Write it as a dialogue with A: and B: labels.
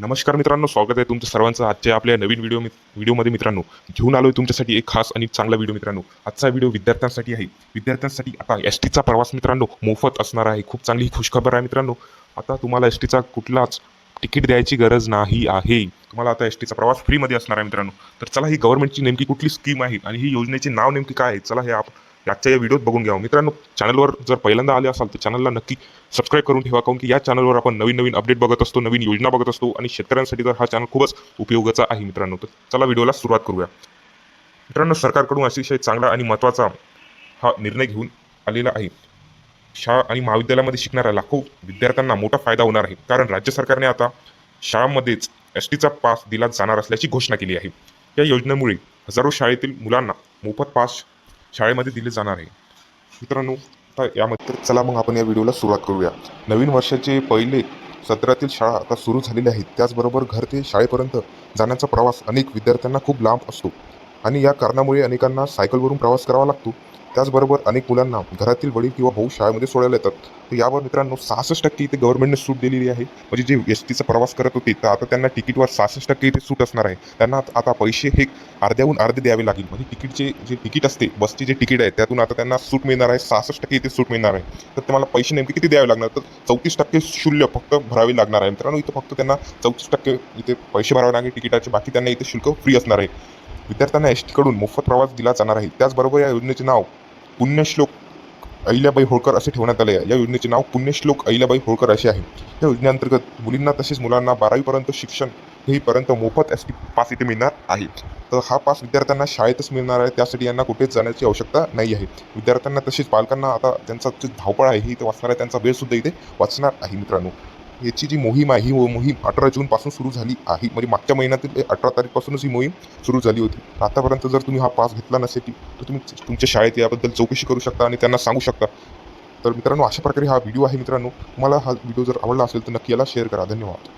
A: नमस्कार मित्रांनो स्वागत आहे तुमचं सर्वांचं आजच्या आपल्या नवीन व्हिडिओ व्हिडिओमध्ये मित्रांनो. घेऊन आलोय तुमच्यासाठी एक खास आणि चांगला व्हिडिओ मित्रांनो. आजचा व्हिडिओ विद्यार्थ्यांसाठी आहे. विद्यार्थ्यांसाठी आता एस टीचा प्रवास मित्रांनो मोफत असणार आहे. खूप चांगली खुशखबर आहे मित्रांनो. आता तुम्हाला एस टीचा कुठलाच तिकीट द्यायची गरज नाही आहे. तुम्हाला आता एस टीचा प्रवास फ्रीमध्ये असणार आहे मित्रांनो. तर चला ही गव्हर्नमेंटची नेमकी कुठली स्कीम आहे आणि ही योजनेचे नाव नेमकी काय आहे? चला हे आप आजच्या या व्हिडिओत बघून घ्यावं मित्रांनो चॅनलवर जर पहिल्यांदा आले असाल तर चॅनलला नक्की सबस्क्राईब करून ठेवा. काऊन की या चॅनलवर आपण नवीन नवीन अपडेट बघत असतो नवीन योजना बघत असतो आणि शेतकऱ्यांसाठी तर हा चॅनल खूपच उपयोगाचा आहे मित्रांनो. तर चला व्हिडिओला सुरुवात करूया. मित्रांनो सरकारकडून अतिशय चांगला आणि महत्त्वाचा हा निर्णय घेऊन आलेला आहे. शाळा आणि महाविद्यालयामध्ये शिकणाऱ्या लाखो विद्यार्थ्यांना मोठा फायदा होणार आहे. कारण राज्य सरकारने आता शाळांमध्येच एस टीचा पास दिला जाणार असल्याची घोषणा केली आहे. या योजनेमुळे हजारो शाळेतील मुलांना मोफत पास शाळेमध्ये दिले जाणार आहे. मित्रांनो आता यामध्ये तर चला मग आपण या व्हिडिओला सुरुवात करूया. नवीन वर्षाचे पहिले सत्रातील शाळा आता सुरू झालेल्या आहेत. त्याचबरोबर घर ते शाळेपर्यंत जाण्याचा प्रवास अनेक विद्यार्थ्यांना खूप लांब असतो. आणि या कारणामुळे अनेकांना सायकलवरून प्रवास करावा लागतो. त्याचबरोबर अनेक मुलांना घरातील वडील किंवा भाऊ शाळेमध्ये सोडायला येतात. तर यावर मित्रांनो सहासष्ट टक्के इथे गव्हर्नमेंटने सूट दिलेली आहे. म्हणजे जे एस टीचा प्रवास करत होते तर आता त्यांना तिकीटवर सहासष्ट टक्के इथे सूट असणार आहे. त्यांना आता पैसे हे अर्ध्याहून अर्धे द्यावे लागेल. म्हणजे तिकीटचे जे तिकीट असते बसचे जे तिकीट आहे त्यातून आता त्यांना सूट मिळणार आहे. सहासष्ट टक्के इथे सूट मिळणार आहे. तर तुम्हाला पैसे नेमके किती द्यावे लागणार? तर चौतीस टक्के शुल्य फक्त भरावे लागणार आहे. मित्रांनो इथं फक्त त्यांना चौतीस टक्के इथे पैसे भरावे लागेल तिकिटाचे बाकी त्यांना इथे शुल्क फ्री असणार आहे. विद्यार्थ्यांना एस टीकडून मोफत प्रवास दिला जाणार आहे. त्याचबरोबर या योजनेचे नाव पुण्यश्लोक अहिल्याबाई होळकर असे ठेवण्यात आले आहे. या योजनेचे नाव पुण्यश्लोक अहिल्याबाई होळकर असे आहे. या योजनेअंतर्गत मुलींना तसेच मुलांना बारावीपर्यंत शिक्षण हेपर्यंत मोफत एस टी पास इथे मिळणार आहे. तर हा पास विद्यार्थ्यांना शाळेतच मिळणार आहे. त्यासाठी यांना कुठेच जाण्याची आवश्यकता नाही आहे. विद्यार्थ्यांना तसेच पालकांना आता त्यांचा जे धावपळ आहे ही इथे वाचणार आहे त्यांचा वेळसुद्धा इथे वाचणार आहे मित्रांनो. याची जी मोहीम आहे ही मोहीम अठरा जूनपासून सुरू झाली आहे. म्हणजे मागच्या महिन्यातील अठरा तारीखपासूनच ही मोहीम सुरू झाली होती. आतापर्यंत जर तुम्ही हा पास घेतला नसेल तर तुम्ही तुमच्या शाळेत याबद्दल चौकशी करू शकता आणि त्यांना सांगू शकता. तर मित्रांनो अशा प्रकारे हा व्हिडिओ आहे मित्रांनो. तुम्हाला हा व्हिडिओ जर आवडला असेल तर नक्की याला शेअर करा. धन्यवाद.